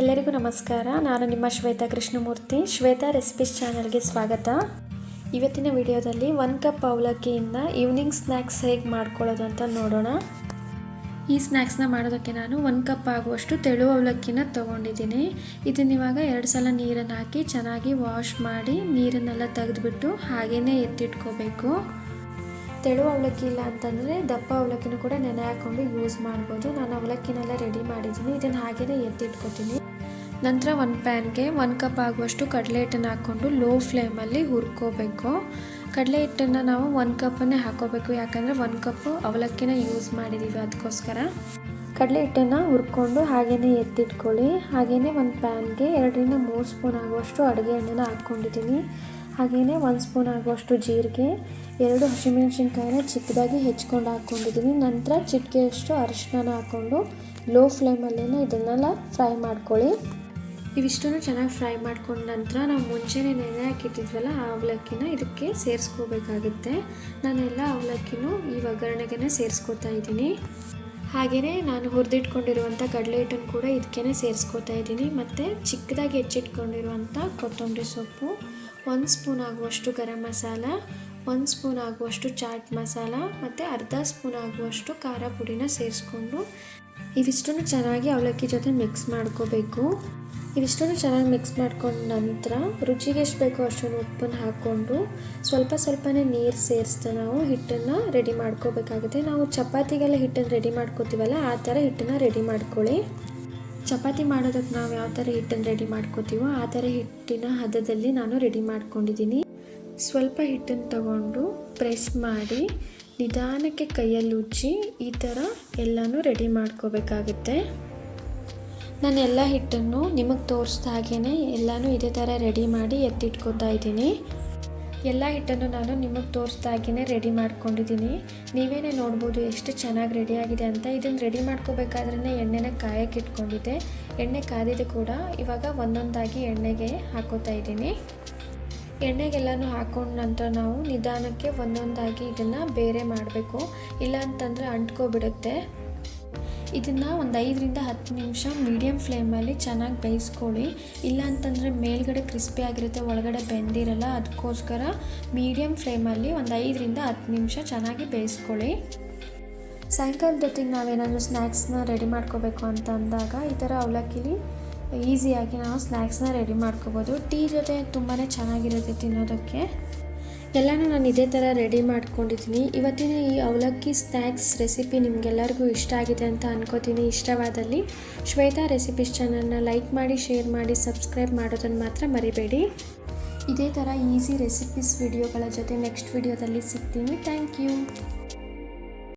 ಎಲ್ಲರಿಗೂ ನಮಸ್ಕಾರ. ನಾನು ನಿಮ್ಮ ಶ್ವೇತಾ ಕೃಷ್ಣಮೂರ್ತಿ. ಶ್ವೇತಾ ರೆಸಿಪೀಸ್ ಚಾನಲ್ಗೆ ಸ್ವಾಗತ. ಇವತ್ತಿನ ವಿಡಿಯೋದಲ್ಲಿ ಒನ್ ಕಪ್ ಅವಲಕ್ಕಿಯಿಂದ ಈವ್ನಿಂಗ್ ಸ್ನ್ಯಾಕ್ಸ್ ಹೇಗೆ ಮಾಡ್ಕೊಳ್ಳೋದು ಅಂತ ನೋಡೋಣ. ಈ ಸ್ನ್ಯಾಕ್ಸ್ನ ಮಾಡೋದಕ್ಕೆ ನಾನು ಒಂದು ಕಪ್ ಆಗುವಷ್ಟು ತೆಳು ಅವಲಕ್ಕಿನ ತೊಗೊಂಡಿದ್ದೀನಿ. ಇದನ್ನ ಇವಾಗ ಎರಡು ಸಲ ನೀರನ್ನು ಹಾಕಿ ಚೆನ್ನಾಗಿ ವಾಶ್ ಮಾಡಿ ನೀರನ್ನೆಲ್ಲ ತೆಗೆದುಬಿಟ್ಟು ಹಾಗೆಯೇ ಎತ್ತಿಟ್ಕೋಬೇಕು. ತೆಳು ಅವಲಕ್ಕಿ ಇಲ್ಲ ಅಂತಂದರೆ ದಪ್ಪ ಅವಲಕ್ಕಿನೂ ಕೂಡ ನೆನೆ ಹಾಕ್ಕೊಂಡು ಯೂಸ್ ಮಾಡ್ಬೋದು. ನಾನು ಅವಲಕ್ಕಿನೆಲ್ಲ ರೆಡಿ ಮಾಡಿದ್ದೀನಿ. ಇದನ್ನು ಹಾಗೆಯೇ ಎತ್ತಿಟ್ಕೊತೀನಿ. ನಂತರ ಒಂದು ಪ್ಯಾನ್ಗೆ ಒನ್ ಕಪ್ ಆಗುವಷ್ಟು ಕಡಲೆ ಹಿಟ್ಟನ್ನು ಹಾಕ್ಕೊಂಡು ಲೋ ಫ್ಲೇಮಲ್ಲಿ ಹುರ್ಕೋಬೇಕು. ಕಡಲೆ ಹಿಟ್ಟನ್ನು ನಾವು ಒಂದು ಕಪ್ಪನ್ನೇ ಹಾಕೋಬೇಕು. ಯಾಕಂದರೆ ಒಂದು ಕಪ್ಪು ಅವಲಕ್ಕಿನ ಯೂಸ್ ಮಾಡಿದ್ದೀವಿ ಅದಕ್ಕೋಸ್ಕರ ಕಡಲೆ ಹಿಟ್ಟನ್ನು ಹುರ್ಕೊಂಡು ಹಾಗೆಯೇ ಎತ್ತಿಟ್ಕೊಳ್ಳಿ. ಹಾಗೆಯೇ ಒಂದು ಪ್ಯಾನ್ಗೆ ಎರಡರಿಂದ ಮೂರು ಸ್ಪೂನ್ ಆಗುವಷ್ಟು ಅಡುಗೆ ಎಣ್ಣೆನ ಹಾಕ್ಕೊಂಡಿದ್ದೀನಿ ಹಾಗೆಯೇ ಒಂದು ಸ್ಪೂನ್ ಆಗುವಷ್ಟು ಜೀರಿಗೆ, ಎರಡು ಹಸಿಮೆಣಸಿನ್ಕಾಯಿನ ಚಿಕ್ಕದಾಗಿ ಹೆಚ್ಕೊಂಡು ಹಾಕ್ಕೊಂಡಿದ್ದೀನಿ. ನಂತರ ಚಿಟಿಕೆಯಷ್ಟು ಅರಿಶಿನ ಹಾಕ್ಕೊಂಡು ಲೋ ಫ್ಲೇಮಲ್ಲೇ ಇದನ್ನೆಲ್ಲ ಫ್ರೈ ಮಾಡ್ಕೊಳ್ಳಿ. ಇವಿಷ್ಟನ್ನು ಚೆನ್ನಾಗಿ ಫ್ರೈ ಮಾಡ್ಕೊಂಡ ನಂತರ ನಾವು ಮುಂಚೆನೇ ನೆನೆ ಹಾಕಿಟ್ಟಿದ್ವಲ್ಲ ಆ ಅವಲಕ್ಕಿನ ಇದಕ್ಕೆ ಸೇರಿಸ್ಕೋಬೇಕಾಗುತ್ತೆ. ನಾನೆಲ್ಲ ಅವಲಕ್ಕಿನೂ ಈ ಒಗ್ಗರಣೆಗೆ ಸೇರಿಸ್ಕೊತಾ ಇದ್ದೀನಿ. ಹಾಗೆಯೇ ನಾನು ಹುರಿದಿಟ್ಕೊಂಡಿರುವಂಥ ಕಡಲೆ ಹಿಟ್ಟನ್ನು ಕೂಡ ಇದಕ್ಕೆ ಸೇರಿಸ್ಕೊತಾ ಇದ್ದೀನಿ. ಮತ್ತು ಚಿಕ್ಕದಾಗಿ ಹೆಚ್ಚಿಟ್ಕೊಂಡಿರುವಂಥ ಕೊತ್ತಂಬರಿ ಸೊಪ್ಪು ಒಂದು ಸ್ಪೂನ್ ಆಗುವಷ್ಟು ಗರಂ ಮಸಾಲ, ಒಂದು ಸ್ಪೂನ್ ಆಗುವಷ್ಟು ಚಾಟ್ ಮಸಾಲ ಮತ್ತು ಅರ್ಧ ಸ್ಪೂನ್ ಆಗುವಷ್ಟು ಖಾರ ಪುಡಿನ ಸೇರಿಸ್ಕೊಂಡು ಇವಿಷ್ಟನ್ನು ಚೆನ್ನಾಗಿ ಅವಲಕ್ಕಿ ಜೊತೆ ಮಿಕ್ಸ್ ಮಾಡ್ಕೋಬೇಕು. ಇವಿಷ್ಟನ್ನು ಚೆನ್ನಾಗಿ ಮಿಕ್ಸ್ ಮಾಡ್ಕೊಂಡ ನಂತರ ರುಚಿಗೆ ಎಷ್ಟು ಬೇಕೋ ಅಷ್ಟೊಂದು ಉಪ್ಪನ್ನು ಹಾಕ್ಕೊಂಡು ಸ್ವಲ್ಪ ಸ್ವಲ್ಪನೇ ನೀರು ಸೇರಿಸ್ತಾ ನಾವು ಹಿಟ್ಟನ್ನು ರೆಡಿ ಮಾಡ್ಕೋಬೇಕಾಗುತ್ತೆ. ನಾವು ಚಪಾತಿಗೆಲ್ಲ ಹಿಟ್ಟನ್ನು ರೆಡಿ ಮಾಡ್ಕೋತೀವಲ್ಲ, ಆ ಥರ ಹಿಟ್ಟನ್ನು ರೆಡಿ ಮಾಡ್ಕೊಳ್ಳಿ. ಚಪಾತಿ ಮಾಡೋದಕ್ಕೆ ನಾವು ಯಾವ ಥರ ಹಿಟ್ಟನ್ನು ರೆಡಿ ಮಾಡ್ಕೋತೀವೋ ಆ ಥರ ಹಿಟ್ಟಿನ ಹದದಲ್ಲಿ ನಾನು ರೆಡಿ ಮಾಡ್ಕೊಂಡಿದ್ದೀನಿ. ಸ್ವಲ್ಪ ಹಿಟ್ಟನ್ನು ತಗೊಂಡು ಪ್ರೆಸ್ ಮಾಡಿ ನಿಧಾನಕ್ಕೆ ಕೈಯಲ್ಲಿ ಉಜ್ಜಿ ಈ ಥರ ಎಲ್ಲನೂ ರೆಡಿ ಮಾಡ್ಕೋಬೇಕಾಗುತ್ತೆ. ನಾನು ಎಲ್ಲ ಹಿಟ್ಟನ್ನು ನಿಮಗೆ ತೋರಿಸ್ದ ಹಾಗೆಯೇ ಎಲ್ಲನೂ ಇದೇ ಥರ ರೆಡಿ ಮಾಡಿ ಎತ್ತಿಟ್ಕೊತಾ ಇದ್ದೀನಿ. ಎಲ್ಲ ಹಿಟ್ಟನ್ನು ನಾನು ನಿಮಗೆ ತೋರಿಸ್ದಾಗಿನೇ ರೆಡಿ ಮಾಡ್ಕೊಂಡಿದ್ದೀನಿ. ನೀವೇನೇ ನೋಡ್ಬೋದು ಎಷ್ಟು ಚೆನ್ನಾಗಿ ರೆಡಿ ಆಗಿದೆ ಅಂತ. ಇದನ್ನು ರೆಡಿ ಮಾಡ್ಕೋಬೇಕಾದ್ರೆ ಎಣ್ಣೆನ ಕಾಯಕ್ಕೆ ಇಟ್ಕೊಂಡಿದ್ದೆ. ಎಣ್ಣೆ ಕಾದಿದೆ ಕೂಡ ಇವಾಗ ಒಂದೊಂದಾಗಿ ಎಣ್ಣೆಗೆ ಹಾಕೋತಾ ಇದ್ದೀನಿ. ಎಣ್ಣೆಗೆಲ್ಲನೂ ಹಾಕೊಂಡ ನಂತರ ನಾವು ನಿಧಾನಕ್ಕೆ ಒಂದೊಂದಾಗಿ ಇದನ್ನು ಬೇರೆ ಮಾಡಬೇಕು. ಇಲ್ಲ ಅಂತಂದರೆ ಅಂಟ್ಕೊಬಿಡುತ್ತೆ. ಇದನ್ನು ಒಂದು ಐದರಿಂದ ಹತ್ತು ನಿಮಿಷ ಮೀಡಿಯಮ್ ಫ್ಲೇಮಲ್ಲಿ ಚೆನ್ನಾಗಿ ಬೇಯಿಸ್ಕೊಳ್ಳಿ. ಇಲ್ಲ ಅಂತಂದರೆ ಮೇಲ್ಗಡೆ ಕ್ರಿಸ್ಪಿ ಆಗಿರುತ್ತೆ, ಒಳಗಡೆ ಬೆಂದಿರಲ್ಲ ಅದಕ್ಕೋಸ್ಕರ ಮೀಡಿಯಮ್ ಫ್ಲೇಮಲ್ಲಿ ಒಂದು ಐದರಿಂದ ಹತ್ತು ನಿಮಿಷ ಚೆನ್ನಾಗಿ ಬೇಯಿಸ್ಕೊಳ್ಳಿ. ಸಾಯಂಕಾಲದ ಹೊತ್ತಿಗೆ ನಾವೇನಾದರೂ ಸ್ನ್ಯಾಕ್ಸ್ನ ರೆಡಿ ಮಾಡ್ಕೋಬೇಕು ಅಂತ ಅಂದಾಗ ಈ ಥರ ಅವಲಕ್ಕಿಲಿ ಈಸಿಯಾಗಿ ನಾವು ಸ್ನ್ಯಾಕ್ಸ್ನ ರೆಡಿ ಮಾಡ್ಕೋಬೋದು. ಟೀ ಜೊತೆ ತುಂಬಾ ಚೆನ್ನಾಗಿರುತ್ತೆ ತಿನ್ನೋದಕ್ಕೆ. ಎಲ್ಲನೂ ನಾನು ಇದೇ ಥರ ರೆಡಿ ಮಾಡ್ಕೊಂಡಿದ್ದೀನಿ. ಇವತ್ತಿನ ಈ ಅವಲಕ್ಕಿ ಸ್ನ್ಯಾಕ್ಸ್ ರೆಸಿಪಿ ನಿಮಗೆಲ್ಲರಿಗೂ ಇಷ್ಟ ಆಗಿದೆ ಅಂತ ಅನ್ಕೋತೀನಿ. ಇಷ್ಟವಾದಲ್ಲಿ ಶ್ವೇತಾ ರೆಸಿಪೀಸ್ ಚಾನಲ್ನ ಲೈಕ್ ಮಾಡಿ ಶೇರ್ ಮಾಡಿ ಸಬ್ಸ್ಕ್ರೈಬ್ ಮಾಡೋದನ್ನು ಮಾತ್ರ ಮರಿಬೇಡಿ. ಇದೇ ಥರ ಈಸಿ ರೆಸಿಪೀಸ್ ವಿಡಿಯೋಗಳ ಜೊತೆ ನೆಕ್ಸ್ಟ್ ವಿಡಿಯೋದಲ್ಲಿ ಸಿಗ್ತೀನಿ. Thank you